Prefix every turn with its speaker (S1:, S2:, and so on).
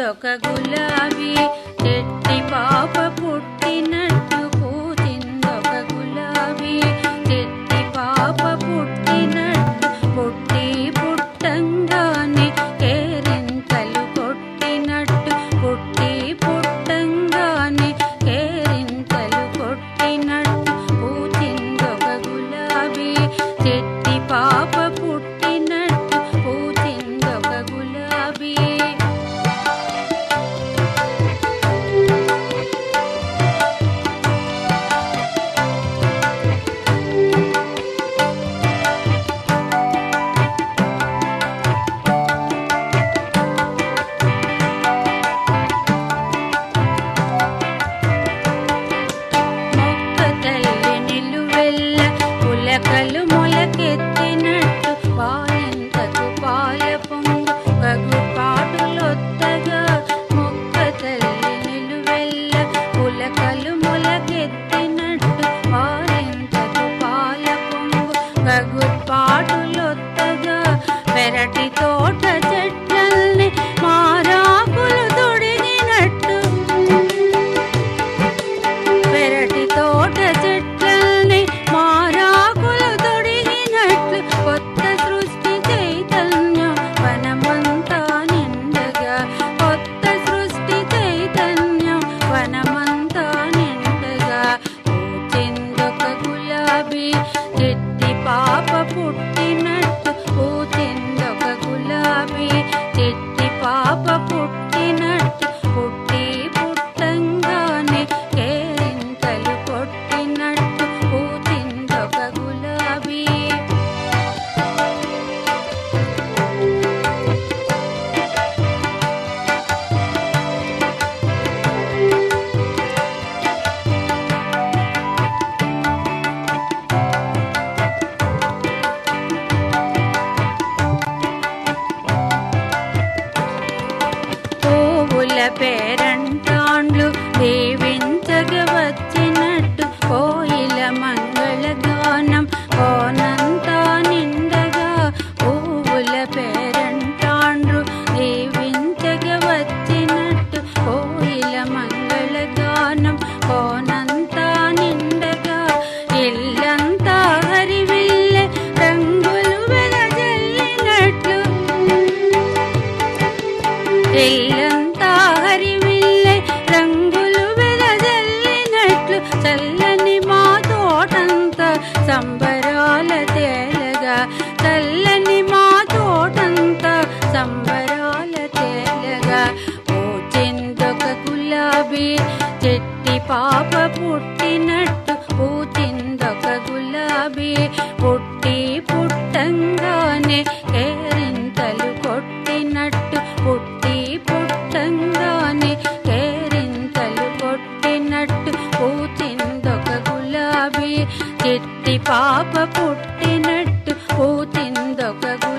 S1: గులాబీ చెట్టి పాప పుట్టినట్టు పూచిందొక గులాబీ. చెట్టి పాప పుట్టినట్టు పుట్టి పుట్టంగానే కేరింతలు కొట్టినట్టు పుట్టి పుట్టంగానే కేరింతలు కొట్టినట్టు పూచిందొక గులాబీ. చెట్టి పేరంటాండ్లు దీవించగ వచ్చినట్టు కోయిల మంగళ గానం కోనంతా నిండగా పువ్వుల పేరంటాండ్రు దీవించగ వచ్చినట్టు కోయిల మంగళ గానం కోనంతా నిండగా ఇల్లంతా హరివిల్లె రంగులు వెదజల్లినట్లు ఇల్లంతా తల్లని మా తోటంతా సంబరాల తేలగా. పూచిందొక గులాబీ చెట్టి పాప పుట్టినట్టు. పూచిందొక గులాబీ పుట్టి పుట్టంగానే కేరింతలు కొట్టినట్టు. పుట్టి పుట్టంగానే కేరింతలు కొట్టినట్టు. పూచిందొక గులాబీ చెట్టి పాప పుట్టినట్టు. 不停的挥挥